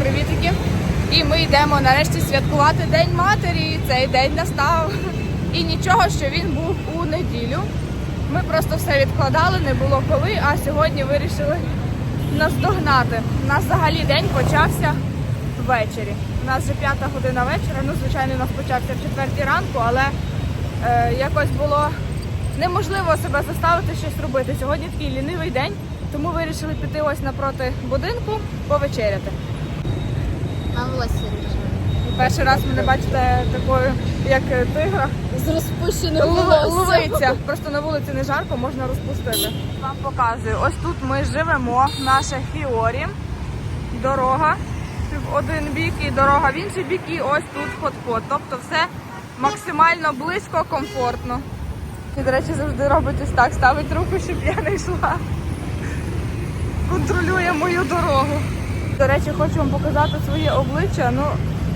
привітики. І ми йдемо нарешті святкувати День матері. Цей день настав. І нічого, що він був у неділю. Ми просто все відкладали, не було коли, а сьогодні вирішили наздогнати. У нас взагалі день почався ввечері. У нас вже п'ята година вечора. Ну, звичайно, у нас почався в четвертій ранку, але е, якось було неможливо себе заставити щось робити. Сьогодні такий лінивий день, тому вирішили піти ось напроти будинку повечеряти. Ріже. Перший раз мене бачите такою, як е, тигра. З розпущеним волоссям. Ловиться. Просто на вулиці не жарко, можна розпустити. Вам показую. Ось тут ми живемо, наше Фіорі. Дорога в один бік і дорога в інший бік, і ось тут ход-ход. Тобто все максимально близько, комфортно. І, до речі, завжди робить ось так, ставить руку, щоб я не йшла. Контролює мою дорогу. До речі, хочу вам показати своє обличчя. Ну,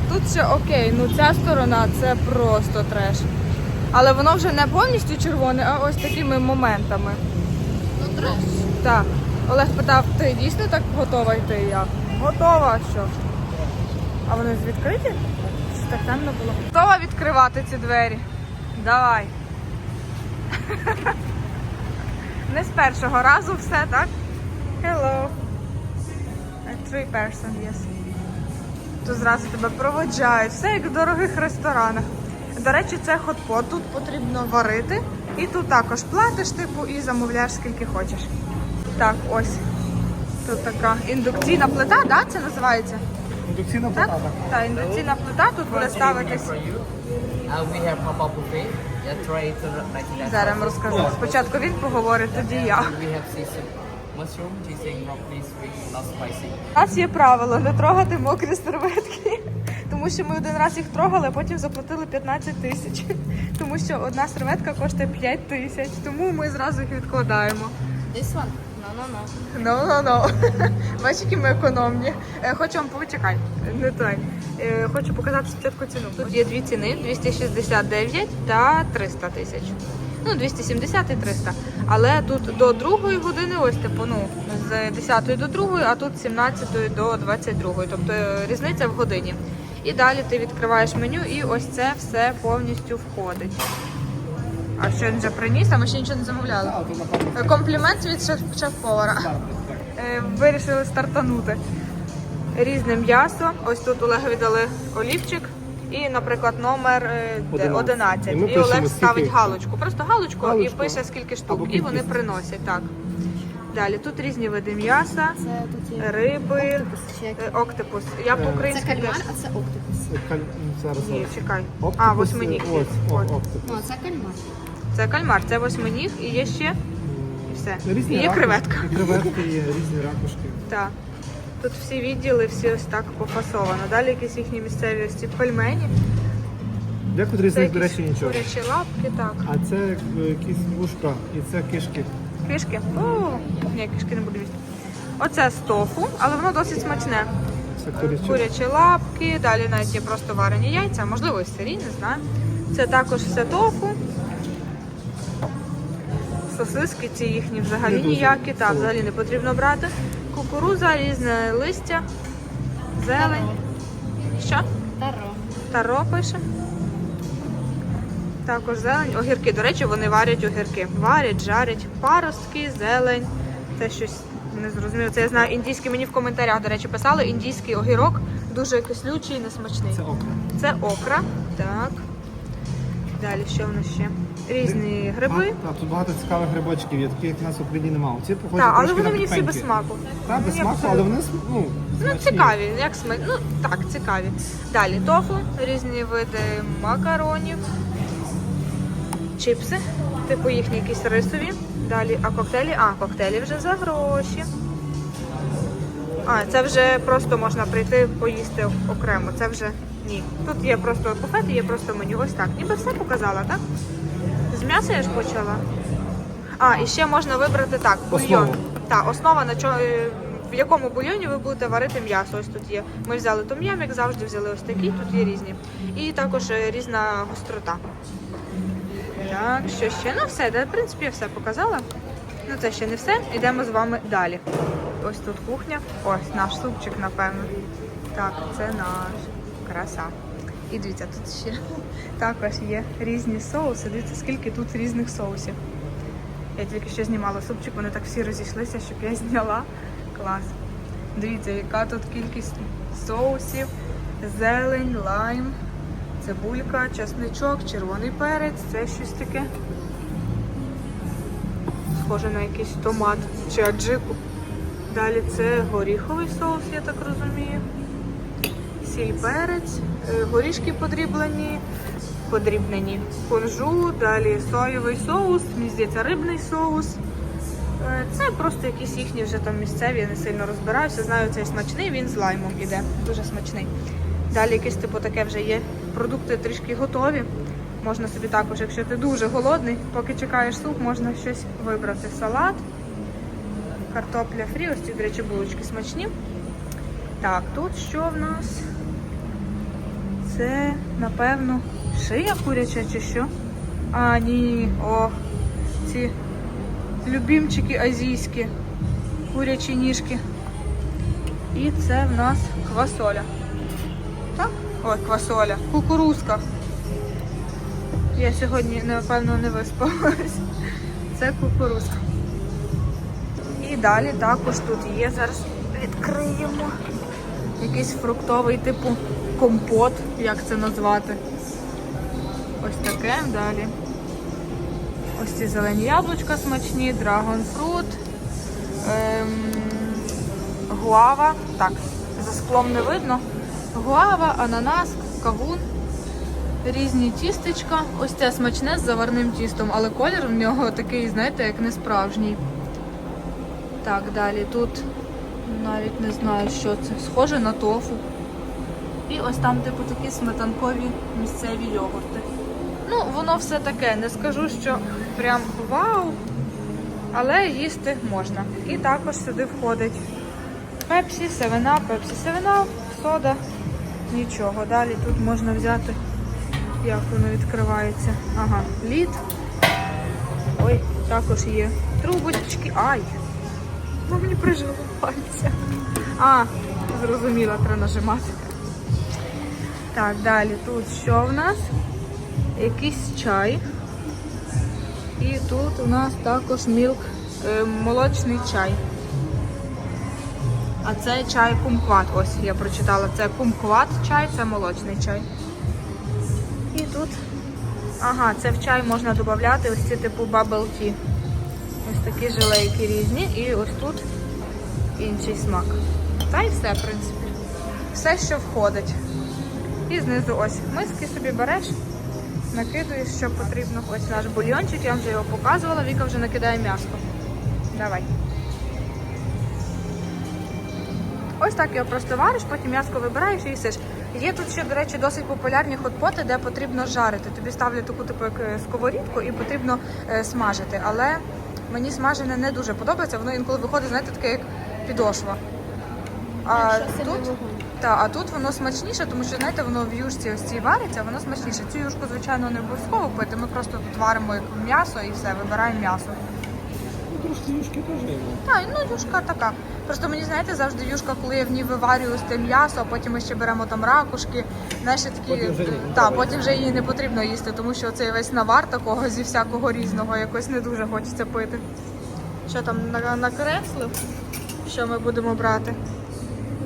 тут ще окей, ну ця сторона це просто треш. Але воно вже не повністю червоне, а ось такими моментами. Ну треш. Так. Олег питав, ти дійсно так готова йти? Я готова, що? А вони ж відкриті? Чи так темно було? Готова відкривати ці двері? Давай. Не з першого разу все, так? Hello. Three person, yes. Тут зразу тебе проводжають. Все як в дорогих ресторанах. До речі, це хот-pot. Тут потрібно варити. І тут також платиш, типу, і замовляєш скільки хочеш. Так, ось. Тут така індукційна плита, да, це називається? Індукційна Так? плита. Так, індукційна плита тут буде ставитись. Uh, we have pop-up buffet. Yeah, tray to 99. Зараз я розкажу. Спочатку він поговорить, тоді я. Mushroom, sweet, spicy. У нас є правило не трогати мокрі серветки. Тому що ми один раз їх трогали, а потім заплатили 15 тисяч. Тому що одна серветка коштує 5 тисяч. Тому ми зразу їх відкладаємо. This one? No, no, no. Ну, ну, ну. Бачиш, які ми економні. Е, Хочу вам почекай. Не той. Е, Хочу показати спочатку ціну. Тут є дві ціни: 269 та 300 тисяч. Ну, 270 і 300. Але тут до другої години, ось типу, ну, з 10 до 2, а тут з 17 до 22. Тобто е, різниця в годині. І далі ти відкриваєш меню, і ось це все повністю входить. А що він вже приніс, а ми ще нічого не замовляли. Е, Комплімент від шеф- шеф-повара. Е, Вирішили стартанути. Різне м'ясо. Ось тут Олегові дали олівчик. І, наприклад, номер е, де, 11. 11. І ми І Олег ставить скільки- галочку. Просто галочку, і пише скільки штук. Або І вони кількість. приносять. Так. Далі тут різні види м'яса, Це тут є риби, октопус, чи як? е, октопус. Я Е, по-українськи Це теж. кальмар, а це октопус. Це каль- Зараз. Ні, зараз. чекай. Октопус, А, восьминіг. Ось, о, От. октопус. Ну, а це кальмар. Це кальмар, це восьминіг і є ще і все. Різні І є ракушки. креветка. І Креветки є, різні ракушки. Так. Тут всі відділи, всі ось так пофасовано. Далі якісь їхні місцеві ось ці пельмені. Декотрі з них, до речі, нічого. курячі лапки, так. А це е, якісь вушка і це кишки. Кишки? О, ні, кишки не буду їсти. Оце з тофу, але воно досить смачне. Це курячі. Курячі лапки, далі навіть є просто варені яйця, можливо, і сирі, не знаю. Це також все тофу. Сосиски ці їхні взагалі Не дуже ніякі, так, взагалі не потрібно брати. Кукуруза, різне листя, зелень. Що? Таро. Таро пише. Також зелень, огірки. До речі, вони варять огірки. Варять, жарять, паростки, зелень. Це щось не зрозуміло. Це я знаю індійський. Мені в коментарях, до речі, писали індійський огірок, дуже кислючий і несмачний. Це окна. Це окра. Так. Далі що в нас ще? Різні гриби. Так, тут багато цікавих грибочків є, таких як у нас в Україні немає. Ці похожі Так, але трошки вони на мені всі без смаку. Так, без смаку, абсолютно. але вони ну, Ну, смачні. цікаві, як смак. Ну так, цікаві. Далі тофу, різні види макаронів, чипси, типу їхні якісь рисові. Далі, а коктейлі, а коктейлі вже за гроші. А, це вже просто можна прийти поїсти окремо. Це вже ні. Тут є просто буфет, і є просто меню. Ось так. Ніби все показала, так? З м'яса я ж почала. А, і ще можна вибрати так, бульйон. Основу. Так, основа на чо, е, в якому бульйоні ви будете варити м'ясо. Ось тут є. Ми взяли том'ям, як завжди, взяли ось такі, тут є різні. І також е, різна гострота. Так, що ще? Ну все, да, в принципі, я все показала. Ну це ще не все. Йдемо з вами далі. Ось тут кухня. Ось наш супчик, напевно. Так, це наш краса. І дивіться, тут ще також є різні соуси. Дивіться, скільки тут різних соусів. Я тільки що знімала супчик, вони так всі розійшлися, щоб я зняла. Клас. Дивіться, яка тут кількість соусів, зелень, лайм, цибулька, чесничок, червоний перець, це щось таке. Схоже на якийсь томат чи аджику. Далі це горіховий соус, я так розумію. Сіль перець, е, горішки подріблені, подрібнені, кунжут, далі соєвий соус, мені рибний соус. Е, Це просто якісь їхні вже там місцеві, я не сильно розбираюся. Знаю, цей смачний, він з лаймом іде. Дуже смачний. Далі якесь типу таке вже є. Продукти трішки готові. Можна собі також, якщо ти дуже голодний, поки чекаєш суп, можна щось вибрати. Салат, картопля фрі, ось ці, до речі, булочки смачні. Так, тут що в нас? Це, напевно, шия куряча чи що? А, ні, о, ці любімчики азійські, курячі ніжки. І це в нас квасоля. Так? Ой, квасоля. Кукурузка. Я сьогодні, напевно, не виспалась. Це кукурузка. І далі також тут є, зараз відкриємо якийсь фруктовий типу компот, як це назвати. Ось таке далі. Ось ці зелені яблучка смачні, драгонфрут, ем, гуава. Так, за склом не видно. Гуава, ананас, кавун, різні тістечка. Ось це смачне з заварним тістом, але колір в нього такий, знаєте, як не справжній. Так, далі тут навіть не знаю, що це. Схоже на тофу. І ось там, типу, такі сметанкові місцеві йогурти. Ну, воно все таке. Не скажу, що прям вау, але їсти можна. І також сюди входить пепсі, севена, пепсі, севена, сода, нічого. Далі тут можна взяти, як воно відкривається. Ага, лід. Ой, також є трубочки. Ай! Ну, мені прижило пальця. А, зрозуміла, треба нажимати. Так, далі тут що в нас? Якийсь чай. І тут у нас також мілк, е, молочний чай. А це чай кумкват. Ось я прочитала. Це кумкват чай, це молочний чай. І тут, ага, це в чай можна додати ось ці типу bubble tea. Ось такі жилейки різні. І ось тут інший смак. Та й все, в принципі. Все, що входить. І знизу ось миски собі береш, накидуєш, що потрібно. Ось наш бульйончик, я вам вже його показувала, Віка вже накидає м'ясо. Давай. Ось так його просто вариш, потім м'яско вибираєш і їсиш. Є тут ще, до речі, досить популярні хотпоти, де потрібно жарити. Тобі ставлять таку типу як е, сковорідку і потрібно е, смажити. Але мені смажене не дуже подобається, воно інколи виходить, знаєте, таке як підошва. А тут. Та, а тут воно смачніше, тому що знаєте, воно в юшці ось цій вариться, воно смачніше. Цю юшку, звичайно, не обов'язково пити. Ми просто тут варимо як м'ясо і все, вибираємо м'ясо. Ну, трошки юшки теж є. Так, ну юшка така. Просто мені знаєте, завжди юшка, коли я в ній виварюю ось те м'ясо, а потім ми ще беремо там ракушки. Знаєш, такі Потім вже ні. та, потім вже її не потрібно їсти, тому що цей весь навар такого зі всякого різного якось не дуже хочеться пити. Що там на- накреслив? Що ми будемо брати?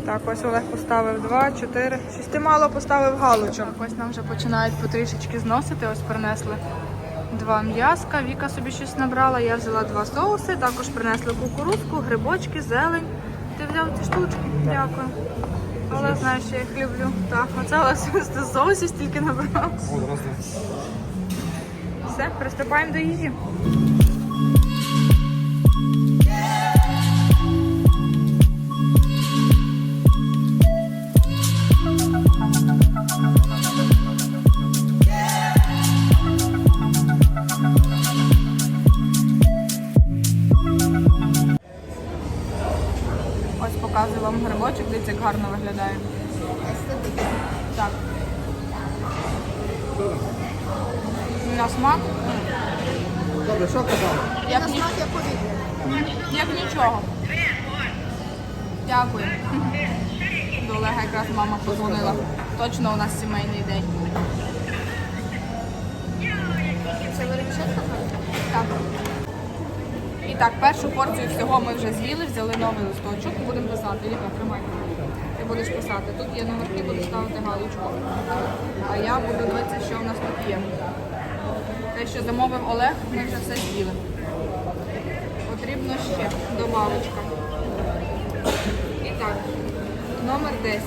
Так, ось Олег поставив два, чотири. Щось ти мало поставив галочок. Так, ось нам вже починають потрішечки зносити. Ось принесли два м'язка. Віка собі щось набрала. Я взяла два соуси. Також принесли кукурудзку, грибочки, зелень. Ти взяв ці штучки? Дякую. Але знаєш, я їх люблю. Так, оце Олег соусів стільки набрав. Все, приступаємо до їжі. Гарно виглядає. Так. На смак. Добре, що казав? Як, ні... як нічого. Дякую. Олега якраз мама подзвонила. Точно у нас сімейний день. Це вермішелька? Так. І так, першу порцію всього ми вже з'їли, взяли новий листочок, будемо писати. Ліка, тримай. Будеш писати. Тут є номерки, будеш ставити галочку. А я буду дивитися, що в нас тут є. Те, що замовив Олег, ми вже все з'їли. Потрібно ще добавочка. І так, номер 10.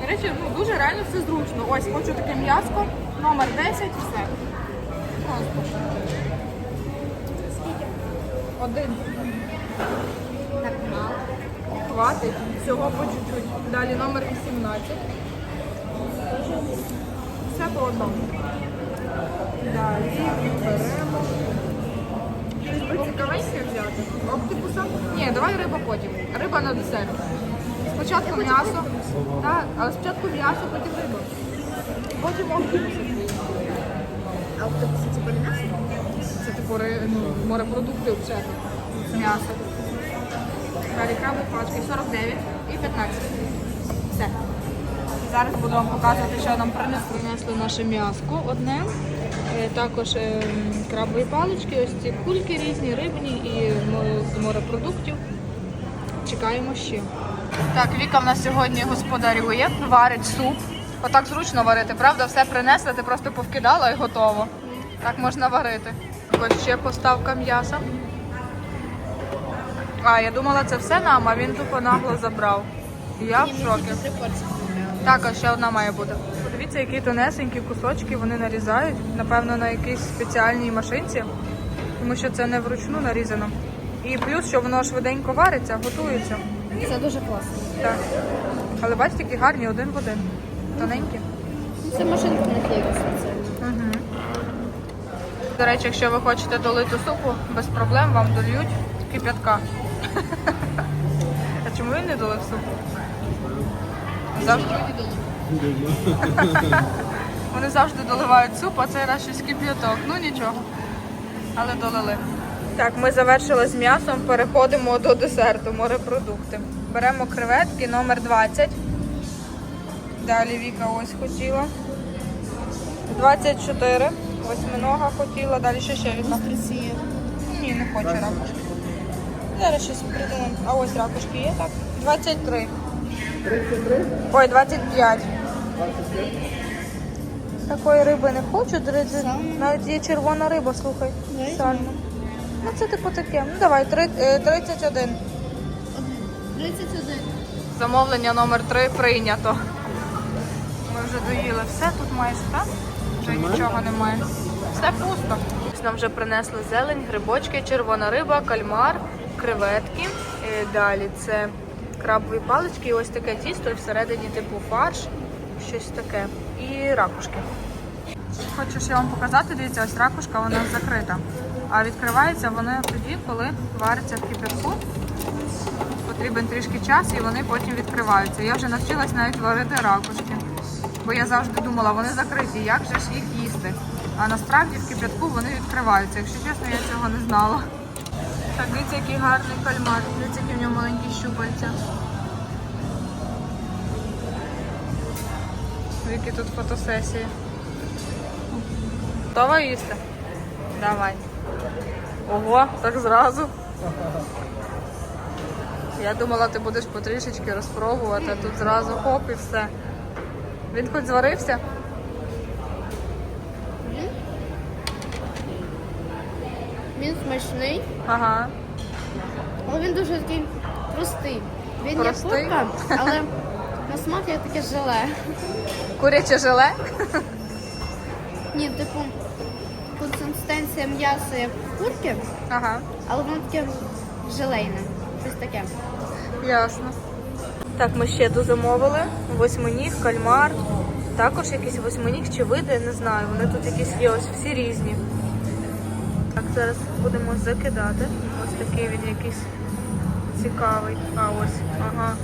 До речі, ну, дуже реально все зручно. Ось, хочу таке м'яско, номер 10, все. Просто. Один. Хватить. Всього по чуть-чуть. Далі номер 18. Все по одному. Далі беремо. Цікавеньке взяти. Оптипуса? Ні, давай риба потім. Риба на десерт. Спочатку м'ясо. Так, але спочатку м'ясо, потім риба. Потім оптипуси. А от це не м'ясо? Це типу ну, морепродукти взагалі. М'ясо. Далі краби пачки 49 і 15. Все. Зараз буду вам показувати, що нам принесли. Принесли наше м'яско одне. Е, Також е, крабові палички, ось ці кульки різні, рибні і з морепродуктів. Чекаємо ще. Так, Віка в нас сьогодні господарює, варить суп. Отак зручно варити, правда? Все принесли, ти просто повкидала і готово. Так можна варити. Ось ще поставка м'яса. А, я думала, це все нам, а він тупо нагло забрав. Я в шокі. Так, а ще одна має бути. Подивіться, які тонесенькі кусочки вони нарізають. Напевно, на якійсь спеціальній машинці, тому що це не вручну нарізано. І плюс, що воно швиденько вариться, готується. Це дуже класно. Так. Але бачите, які гарні один в один. Тоненькі. Це машинка є. Угу. До речі, якщо ви хочете долити супу, без проблем вам дольють кип'ятка. А чому він не долив супу? Завжди. Вони завжди доливають суп, а цей раз щось кип'яток. Ну нічого. Але долили. Так, ми завершили з м'ясом, переходимо до десерту, морепродукти. Беремо креветки номер 20. Далі Віка ось хотіла. 24. Восьминога хотіла. Далі ще Віка? Устриці. Ні, не хочу ракушки. Зараз щось придумаємо. А ось ракушки є, так? 23. 33? Ой, 25. Такої риби не хочу, до речі. Сальна? Навіть є червона риба, слухай. Сальна. Ну це типу таке. Ну давай, е, 31. 31. Замовлення номер 3 прийнято. Ми вже доїли все, тут майже так? Вже нічого немає. Все пусто. Нам вже принесли зелень, грибочки, червона риба, кальмар, креветки. Е, Далі це крабові палички, і ось таке тісто, і всередині типу фарш, щось таке. І ракушки. Хочу ще вам показати, дивіться, ось ракушка, вона закрита. А відкривається вона тоді, коли вариться в кипятку потрібен трішки час і вони потім відкриваються. Я вже навчилась навіть варити ракушки. Бо я завжди думала, вони закриті, як же ж їх їсти. А насправді в кип'ятку вони відкриваються. Якщо чесно, я цього не знала. Дивіться, який гарний кальмар. Дивіться, які в нього маленькі щупальця. Які тут фотосесії. Готова їсти? Давай. Ого, так зразу. Я думала, ти будеш потрішечки розпробувати, а тут зразу хоп і все. Він хоч зварився? Він смачний, Ага. але він дуже такий простий. Він Простий? є курка, але на смак є таке желе. Куряче желе? Ні, типу, консистенція м'яса як в курки, Ага, але воно таке желейне. Щось таке. ясно. Так, ми ще дозамовили. Восьминіг, кальмар. Також якісь восьминіг чи види, не знаю. Вони тут якісь є ось всі різні. Так, зараз будемо закидати. Ось такий він якийсь цікавий. А ось, ага.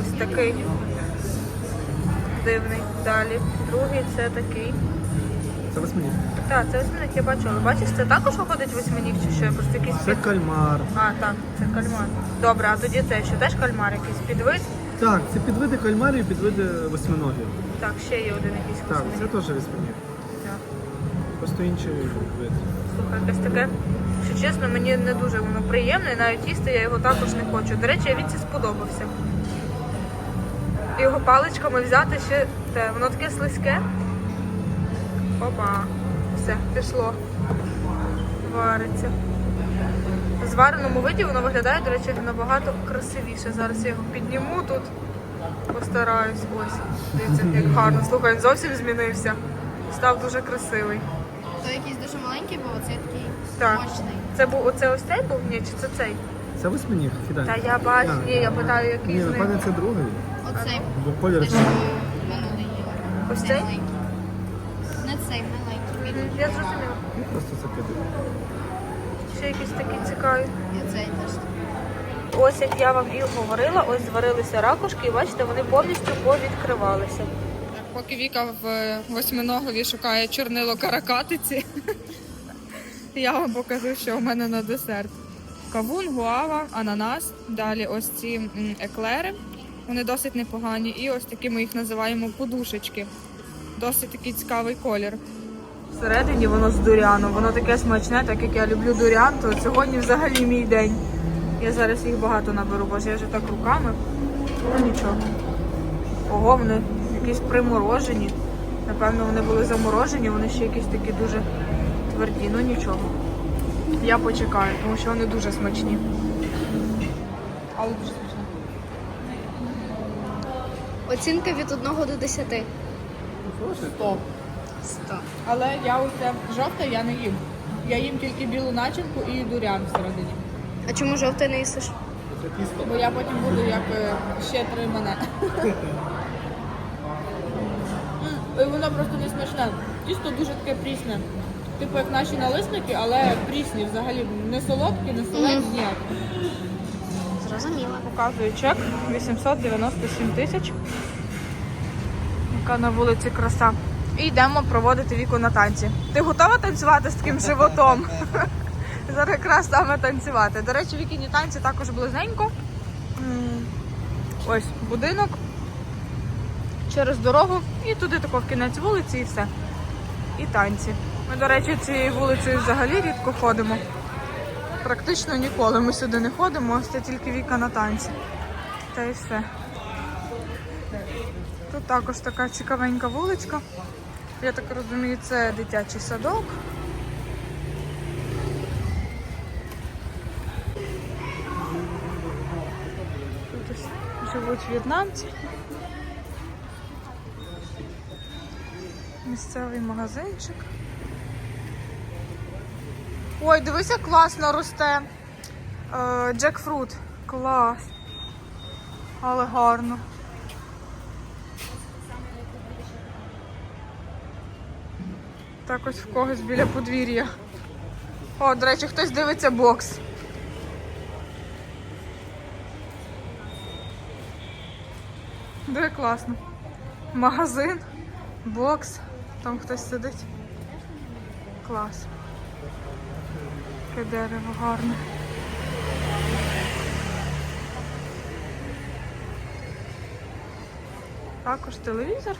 Ось такий дивний. Далі. Другий це такий. Це восьминіг. Так, це восьминіг, я бачила. Бачиш, це також виходить восьминіг чи що? Просто якийсь Це кальмар. А, так, це кальмар. Добре, а тоді це що теж кальмар якийсь підвид. Так, це підвиди кальмарів, і підвиди восьминогів. Так, ще є один якийсь Так, це теж восьминіг. Так. Просто інший вид. Слухай, якесь таке, що чесно, мені не дуже воно приємне, навіть їсти я його також не хочу. До речі, я Віці сподобався. Його паличками взяти ще те, воно таке слизьке. Опа, все, пішло. Вариться. В звареному виді воно виглядає, до речі, набагато красивіше. Зараз я його підніму тут. Постараюсь. Ось. Дивіться, як гарно. Слухай, він зовсім змінився. Став дуже красивий. То якийсь дуже маленький був, а цей такий Так. мощний. Це був оце ось цей був? Ні, чи це цей? Це восьминіг, кидай. Та я бачу, ні, я питаю, який Ні, з них. напевне, це другий. Оцей Бо колір те, що минулий є. Ось Цей. Не цей, маленький. Мгм. Я зрозуміла. І просто це підвид. Ще якісь такі цікаві. І цей теж. Ось як я вам і говорила, ось зварилися ракушки, і бачите, вони повністю повідкривалися. Поки Віка в восьминогові шукає чорнило каракатиці, я вам покажу, що у мене на десерт. Кавун, гуава, ананас, далі ось ці еклери, вони досить непогані. І ось такі ми їх називаємо подушечки. Досить такий цікавий колір. Всередині воно з дуряном, воно таке смачне, так як я люблю дурян, то сьогодні взагалі мій день. Я зараз їх багато наберу, бо ж я вже так руками. Ну нічого. Ого, вони якісь приморожені. Напевно, вони були заморожені, вони ще якісь такі дуже тверді, ну нічого. Я почекаю, тому що вони дуже смачні. Але дуже смачні. Оцінка від 1 до 10. Стоп. 100. Але я оце жовте я не їм. Я їм тільки білу начинку і дурян всередині. А чому жовтий не їсиш? Бо я потім буду як е, ще три мене. І воно просто не смачне. Тісто дуже таке прісне. Типу як наші налисники, але прісні взагалі. Не солодкі, не солені, Мгм. ніяк. Зрозуміла. Показую чек 897 тисяч. Яка на вулиці краса. І йдемо проводити віку на танці. Ти готова танцювати з таким животом? Зараз якраз саме танцювати. До речі, вікіні танці також близенько. М, Ось будинок через дорогу і туди тако в кінець вулиці і все. І танці. Ми, до речі, цією вулицею взагалі рідко ходимо. Практично ніколи ми сюди не ходимо, це тільки віка на танці. Та й все. Тут також така цікавенька вуличка. Я так розумію, це дитячий садок. Тут живуть в'єтнамці. Місцевий магазинчик. Ой, дивись, як класно росте. Е, Джекфрут. Клас. Але гарно. Так ось в когось біля подвір'я. О, до речі, хтось дивиться бокс. Дуже класно. Магазин, бокс, там хтось сидить. Клас. Яке дерево гарне. Також телевізор.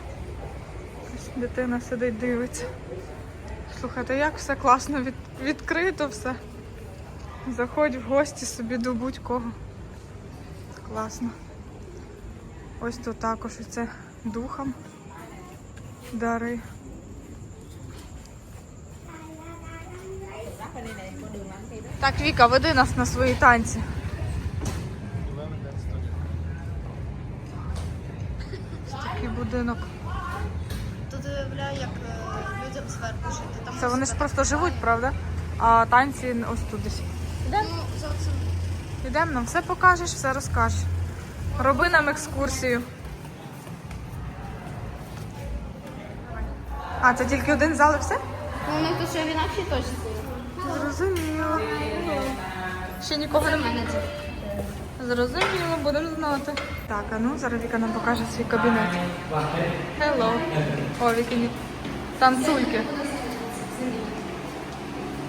Дитина сидить, дивиться. Слухайте, як все класно від, відкрито все. Заходь в гості собі до будь-кого. Класно. Ось тут також це духом дари. Так, Віка, веди нас на свої танці. Ось Такий будинок. Тут уявляю, як е, людям зверху жити. Там Це вони ж просто живуть, правда? А танці ось тут десь. Ну. Йдемо, нам все покажеш, все розкажеш. Роби нам екскурсію. А, це тільки один зал і все? Ну, ну, то що в інакшій точці. Зрозуміло. Ще нікого немає. Зрозуміло, будемо знати. Так, а ну зараз Віка нам покаже свій кабінет. Hello. О, Віки танцульки.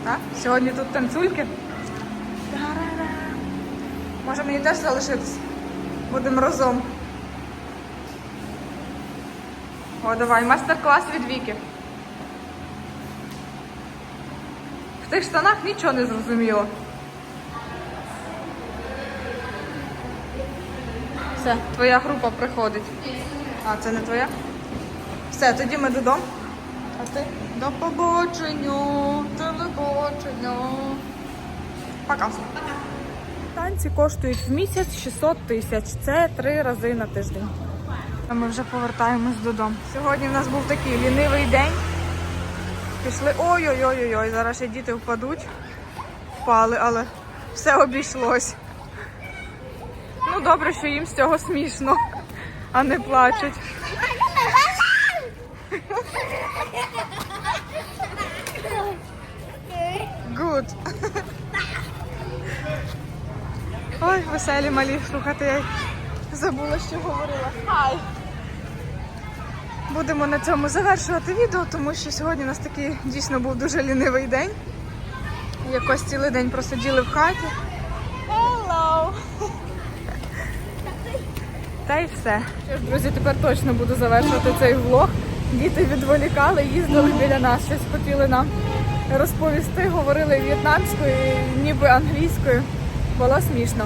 Так? Сьогодні тут танцульки. Може мені теж залишитись? Будемо разом. О, давай, майстер-клас від Віки. Тих штанах нічого не зрозуміло. Все, твоя група приходить. А, це не твоя? Все, тоді ми додому. А ти? До побачення, телебачення. Пока. Танці коштують в місяць 600 тисяч. Це три рази на тиждень. Ми вже повертаємось додому. Сьогодні в нас був такий лінивий день. Пішли. Ой-ой-ой-ой, зараз ще діти впадуть. Впали, але все обійшлось. Ну, добре, що їм з цього смішно, а не плачуть. Good. Ой, веселі малі, слухайте, я забула, що говорила. Хай. Будемо на цьому завершувати відео, тому що сьогодні у нас такий дійсно був дуже лінивий день. Якось цілий день просиділи в хаті. Hello! Та й все. Що ж, друзі, тепер точно буду завершувати цей влог. Діти відволікали, їздили біля нас, щось хотіли нам розповісти, говорили в'єтнамською, ніби англійською. Було смішно.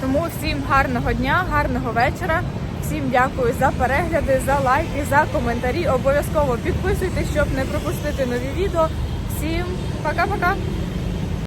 Тому всім гарного дня, гарного вечора. Всім дякую за перегляди, за лайки, за коментарі. Обов'язково підписуйтесь, щоб не пропустити нові відео. Всім пока-пока!